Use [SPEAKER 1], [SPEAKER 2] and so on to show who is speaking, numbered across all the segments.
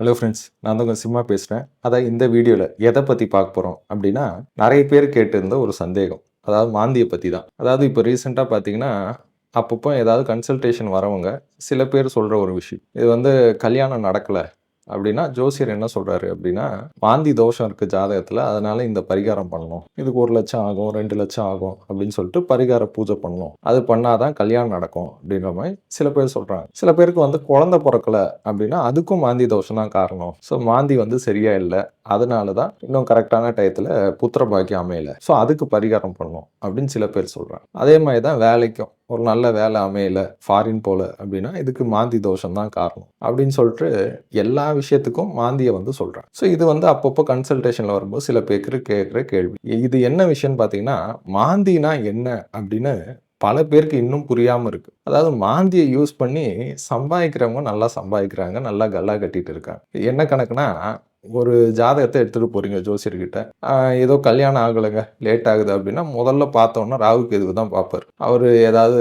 [SPEAKER 1] Hello friends நான் தான் உங்கள் சிம்மா பேசுகிறேன் அதான் இந்த வீடியோவில் எதை பற்றி பார்க்க போகிறோம் அப்படின்னா நிறைய பேர் கேட்டிருந்த ஒரு சந்தேகம். அதாவது மாந்தியை பற்றி தான். அதாவது இப்போ ரீசெண்டாக பார்த்தீங்கன்னா அப்பப்போ ஏதாவது கன்சல்டேஷன் வரவங்க சில பேர் சொல்கிற ஒரு விஷயம். இது வந்து கல்யாணம் நடக்கலை. அப்படின்னா ஜோசியர் என்ன சொல்கிறாரு அப்படின்னா மாந்தி தோஷம் இருக்குது ஜாதகத்தில் அதனால் இந்த பரிகாரம் பண்ணணும். இதுக்கு ஒரு லட்சம் ஆகும் ரெண்டு லட்சம் ஆகும் அப்படின்னு சொல்லிட்டு பரிகார பூஜை பண்ணணும். அது பண்ணாதான் கல்யாணம் நடக்கும் அப்படின்ற மாதிரி சில பேர் சொல்கிறாங்க சில பேருக்கு வந்து குழந்தை பிறக்கலை அப்படின்னா அதுக்கும் மாந்தி தோஷம் தான் காரணம். ஸோ மாந்தி வந்து சரியா இல்லை. அதனால தான் இன்னும் கரெக்டான டயத்தில் புத்திர பாக்கியம் அமையலை. ஸோ அதுக்கு பரிகாரம் பண்ணணும் அப்படின்னு சில பேர் சொல்கிறாங்க அதே மாதிரி தான் வேலைக்கும். ஒரு நல்ல வேலை அமையல ஃபாரின் போல அப்படின்னா இதுக்கு மாந்தி தோஷம் தான் காரணம். அப்படின்னு சொல்லிட்டு எல்லா விஷயத்துக்கும் மாந்தியை வந்து சொல்கிறாங்க ஸோ இது வந்து அப்பப்போ கன்சல்டேஷனில் வரும்போது சில பேருக்கு கேட்குற கேள்வி. இது என்ன விஷயம்னு பார்த்தீங்கன்னா மாந்தினா என்ன அப்படின்னு பல பேருக்கு இன்னும் புரியாமல் இருக்குது அதாவது மாந்தியை யூஸ் பண்ணி சம்பாதிக்கிறவங்க நல்லா சம்பாதிக்கிறாங்க நல்லா கல்லா கட்டிட்டு இருக்காங்க. என்ன கணக்குனா ஒரு ஜாதகத்தை எடுத்துகிட்டு போகிறீங்க ஜோசியர்கிட்ட. ஏதோ கல்யாணம் ஆகலைங்க லேட் ஆகுது அப்படின்னா முதல்ல பார்த்தோன்னா ராகு கேதுவு தான் பார்ப்பார். அவர் ஏதாவது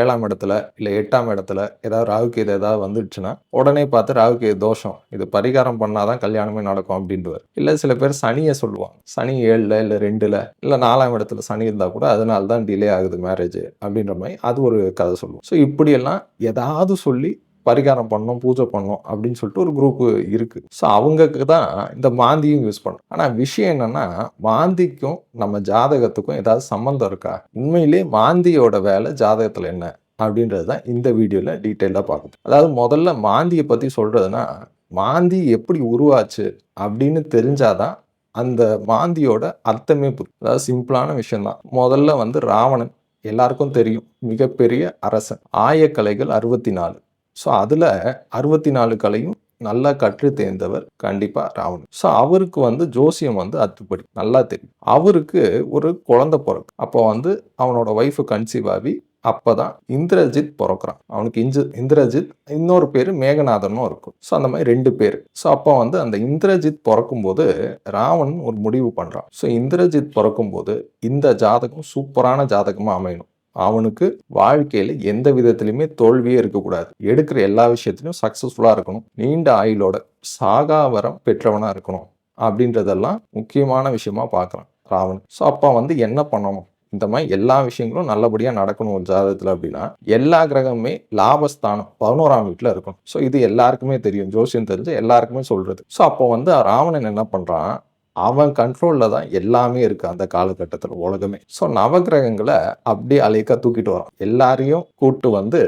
[SPEAKER 1] ஏழாம் இடத்துல இல்லை எட்டாம் இடத்துல ஏதாவது ராகு கேது ஏதாவது வந்துடுச்சுன்னா உடனே பார்த்து ராகு கேது தோஷம் இது பரிகாரம் பண்ணாதான் கல்யாணமே நடக்கும் அப்படின்றவர் இல்லை சில பேர் சனியை சொல்லுவாங்க சனி ஏழில் இல்லை ரெண்டில் இல்லை நாலாம் இடத்துல சனி இருந்தால் கூட அதனால தான் டிலே ஆகுது மேரேஜ் அப்படின்ற மாதிரி அது ஒரு கதை சொல்லுவோம். ஸோ இப்படியெல்லாம் ஏதாவது சொல்லி பரிகாரம் பண்ணோம் பூஜை பண்ணோம் அப்படின்னு சொல்லிட்டு ஒரு குரூப் இருக்கு. ஸோ அவங்களுக்கு தான் இந்த மாந்தியும் யூஸ் பண்ணும். ஆனால் விஷயம் என்னன்னா மாந்திக்கும் நம்ம ஜாதகத்துக்கும் ஏதாவது சம்மந்தம் இருக்கா? உண்மையிலே மாந்தியோட வேலை ஜாதகத்தில் என்ன? அப்படின்றது தான் இந்த வீடியோவில் டீட்டெயிலாக பார்க்கணும் அதாவது முதல்ல மாந்தியை பற்றி சொல்கிறதுனா மாந்தி எப்படி உருவாச்சு அப்படின்னு தெரிஞ்சாதான் அந்த மாந்தியோட அர்த்தமே புரியும். அதாவது சிம்பிளான விஷயம்தான் முதல்ல வந்து ராவணன் எல்லாருக்கும் தெரியும் மிகப்பெரிய அரசன். ஆயக்கலைகள் அறுபத்தி நாலு. ஸோ அதில் அறுபத்தி நாலு கலையும் நல்லா கற்று தேர்ந்தவர் கண்டிப்பாக ராவணன். ஸோ அவருக்கு வந்து ஜோசியம் வந்து அத்துப்படி நல்லா தெரியும். அவருக்கு ஒரு குழந்தை பிறக்கு அப்போ வந்து அவனோட ஒய்ஃபு கன்சீவ் ஆகி அப்போ தான் இந்திரஜித் பிறக்கிறான். அவனுக்கு இஞ்சு இந்திரஜித் இன்னொரு பேர் மேகநாதனும் இருக்கும். ஸோ அந்த மாதிரி ரெண்டு பேர். ஸோ அப்போ வந்து அந்த இந்திரஜித் பிறக்கும்போது ராவணன் ஒரு முடிவு பண்ணுறான் ஸோ இந்திரஜித் பிறக்கும்போது இந்த ஜாதகம் சூப்பரான ஜாதகமாக அமையணும். அவனுக்கு வாழ்க்கையில் எந்த விதத்துலையுமே தோல்வியே இருக்கக்கூடாது. எடுக்கிற எல்லா விஷயத்திலும் சக்ஸஸ்ஃபுல்லாக இருக்கணும். நீண்ட ஆயுளோட சாகாவரம் பெற்றவனாக இருக்கணும். அப்படின்றதெல்லாம் முக்கியமான விஷயமா பார்க்குறான் ராவன் ஸோ அப்போ வந்து என்ன பண்ணணும்? இந்த மாதிரி எல்லா விஷயங்களும் நல்லபடியாக நடக்கணும் ஒரு ஜாதகத்தில் அப்படின்னா எல்லா கிரகமுமே லாபஸ்தானம் பதினோராம் வீட்டில் இருக்கும் ஸோ இது எல்லாருக்குமே தெரியும். ஜோசியம் தெரிஞ்சு எல்லாருக்குமே சொல்றது. ஸோ அப்போ வந்து ராவணன் என்ன பண்ணுறான் அவன் கண்ட்ரோலில் தான் எல்லாமே இருக்குது அந்த காலகட்டத்தில் உலகமே. ஸோ நவகிரகங்களை அப்படியே அலைக்க தூக்கிட்டு வரான் எல்லாரையும் கூட்டு வந்து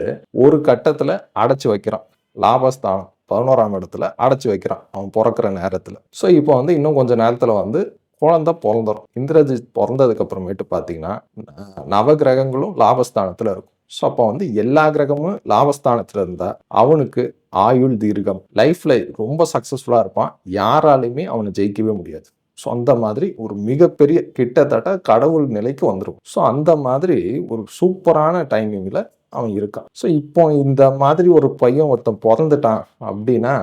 [SPEAKER 1] ஒரு கட்டத்தில் அடைச்சி வைக்கிறான். லாபஸ்தானம் பதினோராம் இடத்துல அடைச்சி வைக்கிறான் அவன் பிறக்கிற நேரத்தில். ஸோ இப்போ வந்து இன்னும் கொஞ்சம் நேரத்தில் வந்து குழந்தை பிறந்துடும் இந்திரஜித் பிறந்ததுக்கு அப்புறமேட்டு பார்த்தீங்கன்னா நவகிரகங்களும் லாபஸ்தானத்தில் இருக்கும். ஸோ அப்போ வந்து எல்லா கிரகமும் லாபஸ்தானத்தில் இருந்தால் அவனுக்கு ஆயுள் தீர்க்கம் லைஃப்பில் ரொம்ப சக்ஸஸ்ஃபுல்லாக இருப்பான். யாராலையுமே அவனை ஜெயிக்கவே முடியாது. ஸோ அந்த மாதிரி ஒரு மிகப்பெரிய கிட்டத்தட்ட கடவுள் நிலைக்கு வந்துடும் ஸோ அந்த மாதிரி ஒரு சூப்பரான டைமிங்கில் அவன் இருக்கான். ஸோ இப்போ இந்த மாதிரி ஒரு பையன் ஒருத்தன் பிறந்துட்டான் அப்படின்னா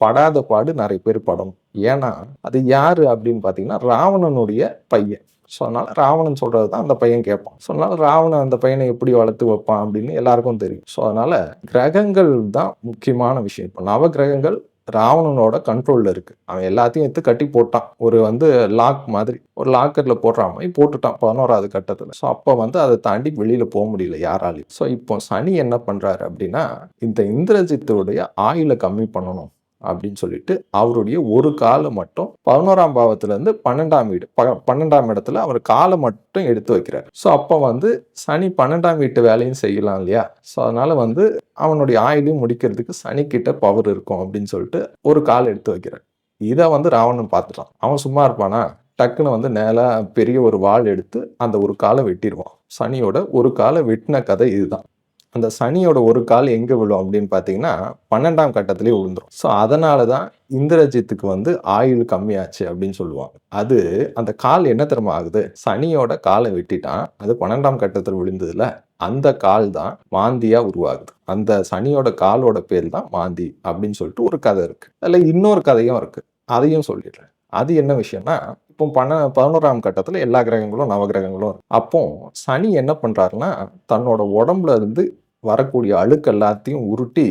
[SPEAKER 1] படாத பாடு நிறைய பேர் படும். ஏன்னா அது யார் அப்படின்னு பார்த்தீங்கன்னா ராவணனுடைய பையன். ஸோ அதனால் ராவணன் சொல்கிறது தான் அந்த பையன் கேட்பான். ஸோ அதனால் ராவணன் அந்த பையனை எப்படி வளர்த்து வைப்பான் அப்படின்னு எல்லாருக்கும் தெரியும். ஸோ அதனால் கிரகங்கள் தான் முக்கியமான விஷயம். இப்போ நவ கிரகங்கள் ராவணனோட கண்ட்ரோலில் இருக்குது அவன் எல்லாத்தையும் எடுத்து கட்டி போட்டான். ஒரு வந்து லாக் மாதிரி. ஒரு லாக்கரில் போடுற மாதிரி போட்டுட்டான் பதினோராவது கட்டத்தில். ஸோ அப்போ வந்து அதை தாண்டி வெளியில் போக முடியல யாராலையும். ஸோ இப்போ சனி என்ன பண்ணுறாரு அப்படின்னா இந்த இந்திரஜித்துடைய ஆயுளை கம்மி பண்ணணும். அப்படின்னு சொல்லிட்டு அவருடைய ஒரு காலை மட்டும் பதினோராம் பாவத்திலேருந்து பன்னெண்டாம் வீடு ப- பன்னெண்டாம் இடத்துல அவர் காலை மட்டும் எடுத்து வைக்கிறார். ஸோ அப்போ வந்து சனி பன்னெண்டாம் வீட்டு வேலையும் செய்யலாம் இல்லையா? ஸோ அதனால் வந்து அவனுடைய ஆயுளையும் முடிக்கிறதுக்கு சனிக்கிட்ட பவர் இருக்கும் அப்படின்னு சொல்லிட்டு ஒரு கால் எடுத்து வைக்கிறார். இதை வந்து ராவணன் பார்த்துட்டான். அவன் சும்மா இருப்பானா? டக்குன்னு வந்து நேராக பெரிய ஒரு வாள் எடுத்து அந்த ஒரு காலை வெட்டிடுவான். சனியோட ஒரு காலை வெட்டின கதை இதுதான். அந்த சனியோட ஒரு கால் எங்கே விழும் அப்படின்னு பார்த்தீங்கன்னா பன்னெண்டாம் கட்டத்திலேயே விழுந்துரும். ஸோ அதனால தான் இந்திரஜித்துக்கு வந்து ஆயுள் கம்மியாச்சு அப்படின்னு சொல்லுவாங்க. அது அந்த கால் என்ன திறமை ஆகுது? சனியோட காலை வெட்டிட்டான். அது பன்னெண்டாம் கட்டத்தில் விழுந்ததுல அந்த கால் தான் மாந்தியா உருவாகுது. அந்த சனியோட காலோட பேர் தான் மாந்தி அப்படின்னு சொல்லிட்டு ஒரு கதை இருக்கு. அதில் இன்னொரு கதையும் இருக்கு. அதையும் சொல்லிடுறேன். அது என்ன விஷயம்னா இப்போ பன்ன பதினோராம் கட்டத்தில் எல்லா கிரகங்களும் நவகிரகங்களும் அப்போ சனி என்ன பண்றாருன்னா தன்னோட உடம்புல இருந்து வரக்கூடிய அழுக்கு எல்லாத்தையும் உருட்டி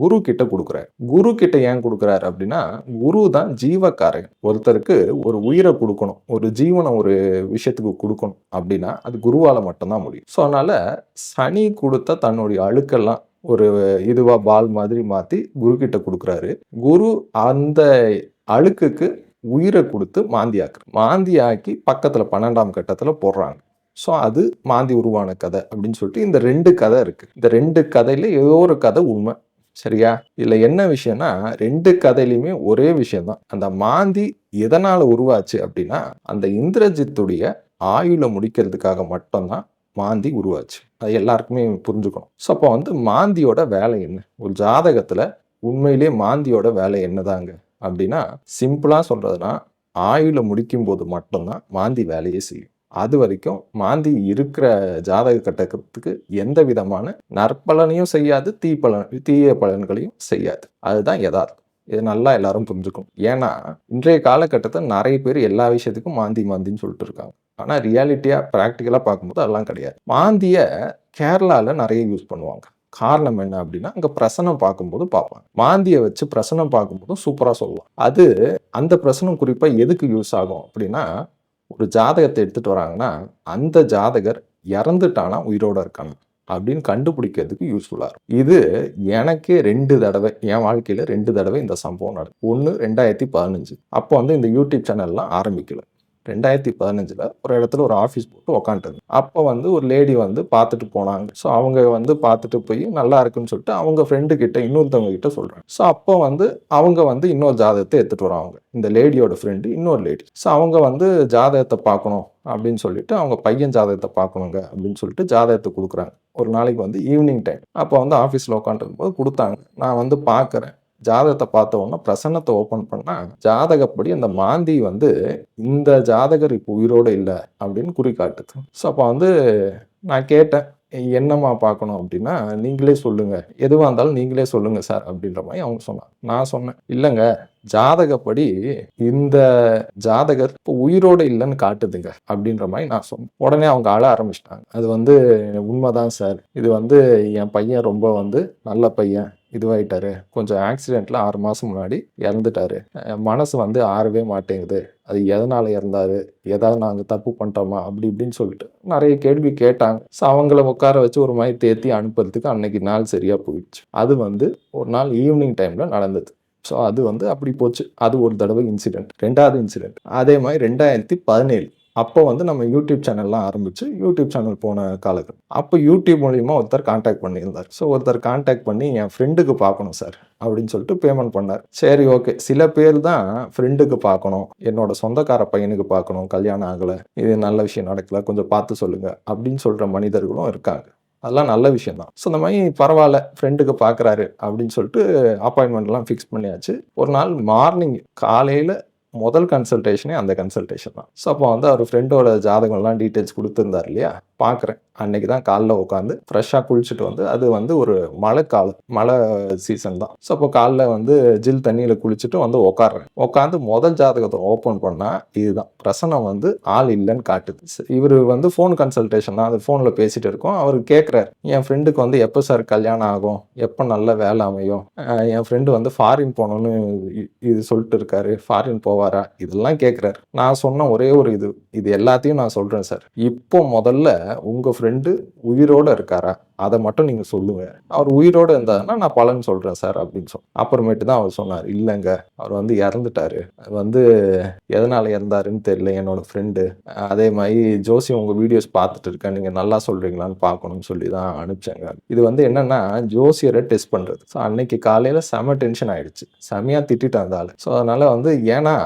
[SPEAKER 1] குரு கிட்ட கொடுக்குறாரு. குரு கிட்ட ஏன் கொடுக்குறாரு அப்படின்னா குரு தான் ஜீவக்காரன் ஒருத்தருக்கு ஒரு உயிரை கொடுக்கணும் ஒரு ஜீவனை ஒரு விஷயத்துக்கு கொடுக்கணும் அப்படின்னா அது குருவால மட்டும்தான் முடியும். ஸோ அதனால சனி கொடுத்த தன்னுடைய அழுக்கெல்லாம் ஒரு இதுவா பால் மாதிரி மாத்தி குரு கிட்ட கொடுக்குறாரு. குரு அந்த அழுக்குக்கு உயிரை கொடுத்து மாந்தியாக்குறாரு. மாந்தியாக்கி பக்கத்துல பன்னெண்டாம் கட்டத்துல போடுறாங்க. ஸோ அது மாந்தி உருவான கதை அப்படின்னு சொல்லிட்டு இந்த ரெண்டு கதை இருக்கு. இந்த ரெண்டு கதையில ஏதோ ஒரு கதை உண்மை. சரியா? இல்லை என்ன விஷயம்னா ரெண்டு கதையிலையுமே ஒரே விஷயம்தான். அந்த மாந்தி எதனால் உருவாச்சு அப்படின்னா அந்த இந்திரஜித்துடைய ஆயுளை முடிக்கிறதுக்காக மட்டும்தான் மாந்தி உருவாச்சு. அது எல்லாருக்குமே புரிஞ்சுக்கணும். ஸோ அப்போ வந்து மாந்தியோட வேலை என்ன? ஒரு ஜாதகத்தில் உண்மையிலேயே மாந்தியோட வேலை என்னதாங்க? அப்படின்னா சிம்பிளாக சொல்கிறதுனா ஆயுளை முடிக்கும் போது மட்டும்தான் மாந்தி வேலையை செய்யும். அது வரைக்கும் மாந்தி இருக்கிற ஜாதக கட்டத்துக்கு எந்த விதமான நற்பலனையும் செய்யாது தீ பலன் தீய பலன்களையும் செய்யாது. அதுதான் யதார்த்தம். இது நல்லா எல்லாரும் புரிஞ்சுக்கும் ஏன்னா இன்றைய காலகட்டத்தில் நிறைய பேர் எல்லா விஷயத்துக்கும் மாந்தி மாந்தின்னு சொல்லிட்டு இருக்காங்க. ஆனால் ரியாலிட்டியாக ப்ராக்டிக்கலாக பார்க்கும்போது அதெல்லாம் கிடையாது. மாந்தியை கேரளாவில் நிறைய யூஸ் பண்ணுவாங்க. காரணம் என்ன அப்படின்னா அங்கே பிரசனம் பார்க்கும்போது பார்ப்பாங்க. மாந்தியை வச்சு பிரசனம் பார்க்கும்போதும் சூப்பராக சொல்லலாம் அது அந்த பிரசனம் குறிப்பாக எதுக்கு யூஸ் ஆகும் அப்படின்னா ஒரு ஜாதகத்தை எடுத்துகிட்டு வராங்கன்னா அந்த ஜாதகர் இறந்துட்டானா உயிரோட இருக்கணும் அப்படின்னு கண்டுபிடிக்கிறதுக்கு யூஸ்ஃபுல்லாக இருக்கும். இது எனக்கே ரெண்டு தடவை என் வாழ்க்கையில் ரெண்டு தடவை இந்த சம்பவம் நடக்கும் ஒன்று ரெண்டாயிரத்தி பதினஞ்சு. அப்போ வந்து இந்த யூடியூப் சேனல்லாம் ஆரம்பிக்கல. ரெண்டாயிரத்தி பதினஞ்சில் ஒரு இடத்துல ஒரு ஆஃபீஸ் போட்டு உக்காந்துட்டு அப்போ வந்து ஒரு லேடி வந்து பார்த்துட்டு போனாங்க. ஸோ அவங்க வந்து பார்த்துட்டு போய் நல்லா இருக்குன்னு சொல்லிட்டு அவங்க ஃப்ரெண்டு கிட்ட இன்னொருத்தவங்க கிட்ட சொல்கிறாங்க ஸோ அப்போ வந்து அவங்க வந்து இன்னொரு ஜாதகத்தை எடுத்துகிட்டு வராங்க இந்த லேடியோட ஃப்ரெண்டு இன்னொரு லேடி ஸோ அவங்க வந்து ஜாதகத்தை பார்க்கணும் அப்படின்னு சொல்லிட்டு அவங்க பையன் ஜாதகத்தை பார்க்கணுங்க அப்படின்னு சொல்லிட்டு ஜாதகத்தை கொடுக்குறாங்க. ஒரு நாளைக்கு வந்து ஈவினிங் டைம் அப்போ வந்து ஆஃபீஸில் உட்காந்துருக்கும் போது கொடுத்தாங்க. நான் வந்து பார்க்குறேன். ஜாதகத்தை பார்த்த உடனே பிரசன்னத்தை ஓப்பன் பண்ணா ஜாதகப்படி அந்த மாந்தி வந்து இந்த ஜாதகர் இப்போ உயிரோடு இல்லை அப்படின்னு குறிக்காட்டுது ஸோ அப்போ வந்து நான் கேட்டேன் என்னம்மா பார்க்கணும் அப்படின்னா நீங்களே சொல்லுங்க. எதுவாக இருந்தாலும் நீங்களே சொல்லுங்க சார் அப்படின்ற மாதிரி அவங்க சொன்னாங்க. நான் சொன்னேன் இல்லைங்க ஜாதகப்படி இந்த ஜாதகர் இப்போ உயிரோடு இல்லைன்னு காட்டுதுங்க அப்படின்ற மாதிரி நான் சொன்னேன். உடனே அவங்க ஆள ஆரம்பிச்சிட்டாங்க. அது வந்து உண்மைதான் சார். இது வந்து என் பையன் ரொம்ப வந்து நல்ல பையன். இதுவாயிட்டாரு. கொஞ்சம் ஆக்சிடெண்ட்டில் ஆறு மாசம் முன்னாடி இறந்துட்டாரு. மனசு வந்து ஆறவே மாட்டேங்குது. அது எதனால இறந்தாரு? ஏதாவது நாங்கள் தப்பு பண்ணிட்டோமா? அப்படி இப்படின்னு சொல்லிட்டு நிறைய கேள்வி கேட்டாங்க. ஸோ அவங்கள உட்கார வச்சு ஒரு மாதிரி தேத்தி அனுப்புறதுக்கு அன்னைக்கு நாள் சரியா போயிடுச்சு. அது வந்து ஒரு நாள் ஈவினிங் டைம்ல நடந்தது. ஸோ அது வந்து அப்படி போச்சு. அது ஒரு தடவை இன்சிடென்ட் ரெண்டாவது இன்சிடென்ட் அதே மாதிரி ரெண்டாயிரத்தி பதினேழு. அப்போ வந்து நம்ம யூடியூப் சேனல்லாம் ஆரம்பிச்சு யூடியூப் சேனல் போன காலகட்டம். அப்போ யூடியூப் மூலியமாக ஒருத்தர் காண்டாக்ட் பண்ணியிருந்தார். ஸோ ஒருத்தர் காண்டாக்ட் பண்ணி என் ஃப்ரெண்டுக்கு பார்க்கணும் சார் அப்படின்னு சொல்லிட்டு பேமெண்ட் பண்ணார். சரி ஓகே சில பேர் தான் ஃப்ரெண்டுக்கு பார்க்கணும். என்னோட சொந்தக்கார பையனுக்கு பார்க்கணும். கல்யாணம் ஆகலை. இது நல்ல விஷயம் நடக்கல. கொஞ்சம் பார்த்து சொல்லுங்க அப்படின்னு சொல்கிற மனிதர்களும் இருக்காங்க. அதெல்லாம் நல்ல விஷயம் தான். ஸோ இந்த மாதிரி பரவாயில்ல ஃப்ரெண்டுக்கு பார்க்குறாரு அப்படின்னு சொல்லிட்டு அப்பாயின்மெண்ட்லாம் ஃபிக்ஸ் பண்ணியாச்சு. ஒரு நாள் மார்னிங் காலையில் முதல் கன்சல்டேஷனே அந்த கன்சல்டேஷன் தான். ஸோ அப்போ வந்து அவர் ஃப்ரெண்டோட ஜாதகம்லாம் டீட்டெயில்ஸ் கொடுத்துருந்தார் இல்லையா? பார்க்குறேன் அன்னைக்கு தான் காலைல உட்காந்து ஃப்ரெஷ்ஷாக குளிச்சுட்டு வந்து அது வந்து ஒரு மழை காலம் மழை சீசன் தான். ஸோ அப்போ காலைல வந்து ஜில் தண்ணியில் குளிச்சுட்டு வந்து உட்காடுறேன் உட்காந்து முதல் ஜாதகத்தை ஓப்பன் பண்ணால் இதுதான். பிரசனம் வந்து ஆள் இல்லைன்னு காட்டுது. இவர் வந்து ஃபோன் கன்சல்டேஷன் தான். அது ஃபோனில் பேசிட்டு இருக்கோம். அவர் கேட்குறாரு என் ஃப்ரெண்டுக்கு வந்து எப்போ சார் கல்யாணம் ஆகும்? எப்போ நல்ல வேலை அமையும்? என் ஃப்ரெண்டு வந்து ஃபாரின் போகணும்னு இது சொல்லிட்டு இருக்காரு. ஃபாரின் போவார் இதெல்லாம் கேட்குறாரு நான் சொன்ன ஒரே ஒரு இது. இது எல்லாத்தையும் நான் சொல்கிறேன் சார். இப்போ முதல்ல உங்கள் ஃப்ரெண்டு உயிரோட இருக்காரா? அதை மட்டும் நீங்கள் சொல்லுங்க. அவர் உயிரோடு இருந்தாருன்னா நான் பலன் சொல்கிறேன் சார் அப்படின்னு சொல் அப்புறமேட்டு தான் அவர் சொன்னார். இல்லைங்க. அவர் வந்து இறந்துட்டாரு. அது வந்து எதனால் இறந்தாருன்னு தெரியல என்னோட ஃப்ரெண்டு அதே மாதிரி ஜோசி உங்கள் வீடியோஸ் பார்த்துட்டு இருக்கேன். நீங்கள் நல்லா சொல்கிறீங்களான்னு பார்க்கணும்னு சொல்லி தான் அனுப்பிச்சாங்க இது வந்து என்னென்னா ஜோசியரை டெஸ்ட் பண்ணுறது ஸோ அன்னைக்கு காலையில் செம டென்ஷன் ஆகிடுச்சு செமையாக திட்டிட்டு அந்த ஆள். ஸோ அதனால் வந்து ஏன்னா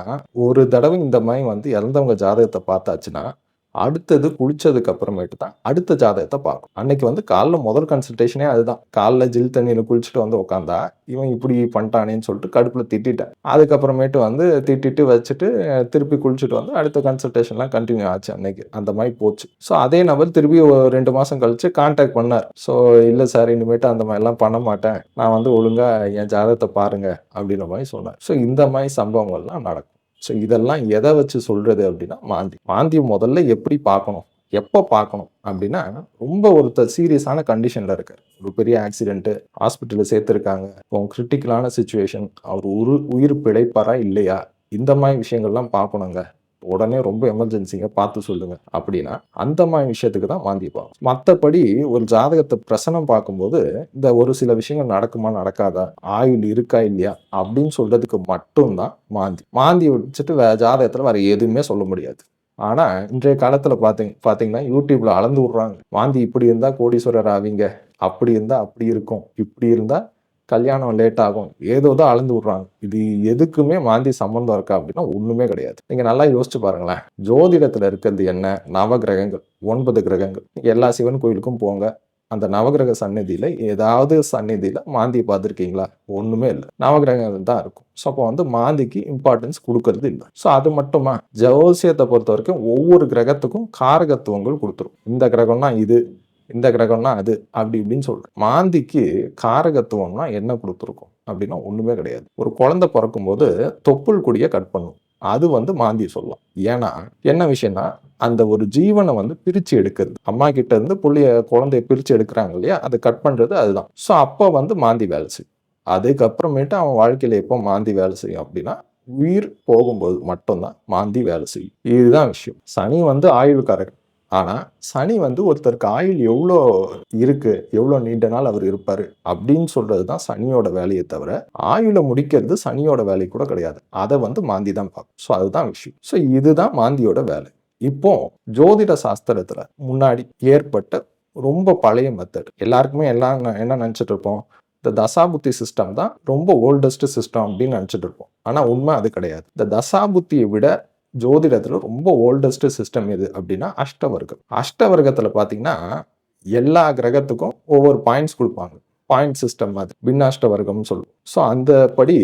[SPEAKER 1] ஒரு தடவை இந்த மாதிரி வந்து இறந்தவங்க ஜாதகத்தை பார்த்து பார்த்தாச்சுன்னா அடுத்தது குளிச்சதுக்கு அப்புறமேட்டு தான் அடுத்த ஜாதகத்தை பார்க்கும் அன்னைக்கு வந்து காலைல முதல் கன்சல்டேஷனே அதுதான். காலைல ஜில் தண்ணியில் குளிச்சுட்டு வந்து உட்காந்தா இவன் இப்படி பண்ணிட்டானேன்னு சொல்லிட்டு கடுப்பில் திட்டிட்டேன். அதுக்கப்புறமேட்டு வந்து திட்டிட்டு வச்சுட்டு திருப்பி குளிச்சுட்டு வந்து அடுத்த கன்சல்டேஷன்லாம் கண்டினியூ ஆச்சு அன்னைக்கு. அந்த மாதிரி போச்சு. ஸோ அதே நபர் திருப்பி ஒரு ரெண்டு மாதம் கழிச்சு கான்டாக்ட் பண்ணார். ஸோ இல்லை சார் இனிமேட்டு அந்த மாதிரிலாம் பண்ண மாட்டேன். நான் வந்து ஒழுங்காக என் ஜாதகத்தை பாருங்க அப்படின்ற மாதிரி சொன்னார். ஸோ இந்த மாதிரி சம்பவங்கள்லாம் நடக்கும். ஸோ இதெல்லாம் எதை வச்சு சொல்கிறது அப்படின்னா மாந்தி. மாந்தி முதல்ல எப்படி பார்க்கணும்? எப்போ பார்க்கணும்? அப்படின்னா ரொம்ப ஒருத்தர் சீரியஸான கண்டிஷனில் இருக்கார். ஒரு பெரிய ஆக்சிடென்ட்டு ஹாஸ்பிட்டலில் சேர்த்துருக்காங்க. கிரிட்டிக்கலான சுச்சுவேஷன் அவர் உரு உயிர் பிழைப்பாரா இல்லையா? இந்த மாதிரி விஷயங்கள்லாம் பார்க்கணுங்க. உடனே ரொம்ப எமர்ஜென்சிங்க பார்த்து சொல்லுங்க. அப்படின்னா அந்த மாதிரி விஷயத்துக்கு தான் மாந்தி மற்றபடி ஒரு ஜாதகத்தை பிரசனம் பார்க்கும்போது இந்த ஒரு சில விஷயங்கள் நடக்குமா நடக்காதா ஆயுள் இருக்கா இல்லையா அப்படின்னு சொல்றதுக்கு மட்டும்தான் மாந்தி. மாந்தி வச்சுட்டு வேற ஜாதகத்தில் வேற எதுவுமே சொல்ல முடியாது. ஆனா இன்றைய காலத்துல பாத்தீங்க பாத்தீங்கன்னா யூடியூப்ல அளந்து விடுறாங்க. மாந்தி இப்படி இருந்தா கோடீஸ்வரர் ஆவீங்க. அப்படி இருந்தா அப்படி இருக்கும். இப்படி இருந்தா கல்யாணம் லேட் ஆகும். ஏதோ தான் அளந்து விடுறாங்க. இது எதுக்குமே மாந்தி சம்பந்தம் இருக்கா அப்படின்னா ஒண்ணுமே கிடையாது. நீங்க நல்லா யோசிச்சு பாருங்களேன். ஜோதிடத்துல இருக்கிறது என்ன? நவகிரகங்கள். ஒன்பது கிரகங்கள். எல்லா சிவன் கோயிலுக்கும் போங்க. அந்த நவகிரக சந்நிதியில ஏதாவது சந்நிதியில மாந்தி பார்த்துருக்கீங்களா? ஒண்ணுமே இல்லை. நவகிரகங்கள் தான் இருக்கும். ஸோ அப்போ வந்து மாந்திக்கு இம்பார்ட்டன்ஸ் கொடுக்கறது இல்லை. ஸோ அது மட்டுமா? ஜோசியத்தை பொறுத்த வரைக்கும் ஒவ்வொரு கிரகத்துக்கும் காரகத்துவங்கள் கொடுத்துரும். இந்த கிரகம்னா இது இந்த கிரகம்னா அது அப்படி இப்படின்னு சொல்கிறேன் மாந்திக்கு காரகத்துவம்னா என்ன கொடுத்துருக்கும் அப்படின்னா ஒன்றுமே கிடையாது. ஒரு குழந்தை பிறக்கும்போது தொப்புள் கொடியை கட் பண்ணும். அது வந்து மாந்தி சொல்லலாம். ஏன்னா என்ன விஷயம்னா அந்த ஒரு ஜீவனை வந்து பிரித்து எடுக்கிறது. அம்மா கிட்ட இருந்து புள்ளிய குழந்தைய பிரித்து எடுக்கிறாங்க இல்லையா? அதை கட் பண்ணுறது அதுதான். ஸோ அப்போ வந்து மாந்தி வேலை செய்யும். அதுக்கப்புறமேட்டு அவன் வாழ்க்கையில் எப்போ மாந்தி வேலை செய்யும் அப்படின்னா உயிர் போகும்போது மட்டும்தான் மாந்தி வேலை செய்யும். இதுதான் விஷயம். சனி வந்து ஆயுள்காரகன் ஆனால் சனி வந்து ஒருத்தருக்கு ஆயுள் எவ்வளோ இருக்குது எவ்வளோ நீண்ட நாள் அவர் இருப்பார் அப்படின்னு சொல்கிறது தான் சனியோட வேலையை தவிர ஆயுளை முடிக்கிறது சனியோட வேலை கூட கிடையாது. அதை வந்து மாந்தி தான் பார்க்கும். ஸோ அதுதான் விஷயம். ஸோ இதுதான் மாந்தியோட வேலை. இப்போ ஜோதிட சாஸ்திரத்தில் முன்னாடி ஏற்பட்ட ரொம்ப பழைய மெத்தட் எல்லாருக்குமே எல்லாம் என்ன நினச்சிட்டு இருப்போம்? இந்த தசாபுத்தி சிஸ்டம் தான் ரொம்ப ஓல்டஸ்ட் சிஸ்டம் அப்படின்னு நினச்சிட்டு இருப்போம். ஆனால் உண்மை அது கிடையாது. இந்த தசாபுத்தியை விட ஜோதிடத்தில் ரொம்ப ஓல்டஸ்ட் சிஸ்டம் எது அப்படின்னா அஷ்டவர்க்கம். அஷ்டவர்க்கத்தில் பார்த்தீங்கன்னா எல்லா கிரகத்துக்கும் ஒவ்வொரு பாயிண்ட்ஸ் கொடுப்பாங்க. பாயிண்ட் சிஸ்டம் மாதிரி பின்னாஷ்டவர்க்கம்னு சொல்லுவோம். ஸோ அந்த படி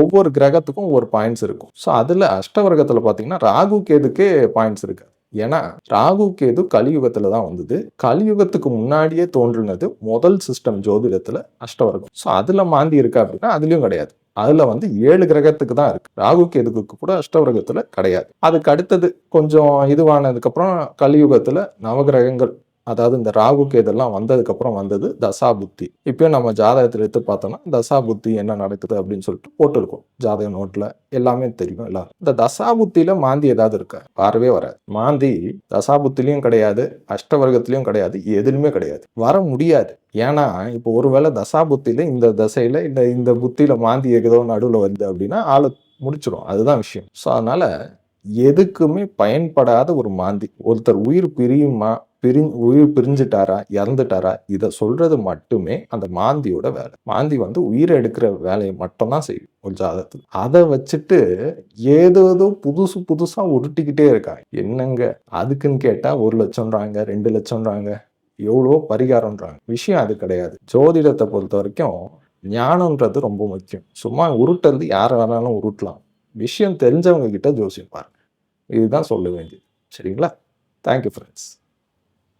[SPEAKER 1] ஒவ்வொரு கிரகத்துக்கும் ஒவ்வொரு பாயிண்ட்ஸ் இருக்கும். ஸோ அதில் அஷ்டவர்க்கத்தில் பார்த்தீங்கன்னா ராகு கேதுக்கே பாயிண்ட்ஸ் இருக்காது ஏன்னா ராகு கேது கலியுகத்துல தான் வந்தது. கலியுகத்துக்கு முன்னாடியே தோன்றினது முதல் சிஸ்டம் ஜோதிடத்துல அஷ்டவர்க்கம். ஸோ அதுல மாந்தி இருக்கா அப்படின்னா அதுலயும் கிடையாது. அதுல வந்து ஏழு கிரகத்துக்கு தான் இருக்கு. ராகு கேதுக்கு கூட அஷ்டவர்க்கத்துல கிடையாது. அதுக்கு அடுத்தது கொஞ்சம் இதுவானதுக்கு அப்புறம் கலியுகத்துல நவகிரகங்கள் அதாவது இந்த ராகு கேதெல்லாம் வந்ததுக்கப்புறம் வந்தது தசா புத்தி இப்போயும் நம்ம ஜாதகத்தில் எடுத்து பார்த்தோம்னா தசா புத்தி என்ன நடக்குது அப்படின்னு சொல்லிட்டு போட்டிருக்கோம். ஜாதக நோட்டில் எல்லாமே தெரியும் எல்லாரும். இந்த தசா புத்தியில் மாந்தி ஏதாவது இருக்கா? பார்வே வராது. மாந்தி தசா புத்திலையும் கிடையாது அஷ்டவர்க்கத்திலையும் கிடையாது எதுலையுமே கிடையாது. வர முடியாது. ஏன்னா இப்போ ஒருவேளை தசா புத்தியில் இந்த தசையில் இந்த இந்த புத்தியில் மாந்தி ஏதோ நடுவில் வருது அப்படின்னா ஆளை முடிச்சிடும் அதுதான் விஷயம். ஸோ அதனால் எதுக்குமே பயன்படாத ஒரு மாந்தி. ஒருத்தர் உயிர் பிரியுமா பிரி உயிர் பிரிஞ்சுட்டாரா இறந்துட்டாரா இதை சொல்றது மட்டுமே அந்த மாந்தியோட வேலை. மாந்தி வந்து உயிரை எடுக்கிற வேலையை மட்டும்தான் செய்யும் ஒரு ஜாதகத்தில். அதை வச்சுட்டு ஏதேதோ புதுசு புதுசா உருட்டிக்கிட்டே இருக்காங்க. என்னங்க அதுக்குன்னு கேட்டா ஒரு லட்சம்ன்றாங்க ரெண்டு லட்சம்ன்றாங்க எவ்வளோ பரிகாரம்ன்றாங்க. விஷயம் அது கிடையாது. ஜோதிடத்தை பொறுத்த வரைக்கும் ஞானம்ன்றது ரொம்ப முக்கியம். சும்மா உருட்டுறது யார் வேணாலும் உருட்டலாம். விஷயம் தெரிஞ்சவங்க கிட்ட ஜோசியம் பாருங்க. இதுதான் சொல்ல வேண்டியது. சரிங்களா? Thank you friends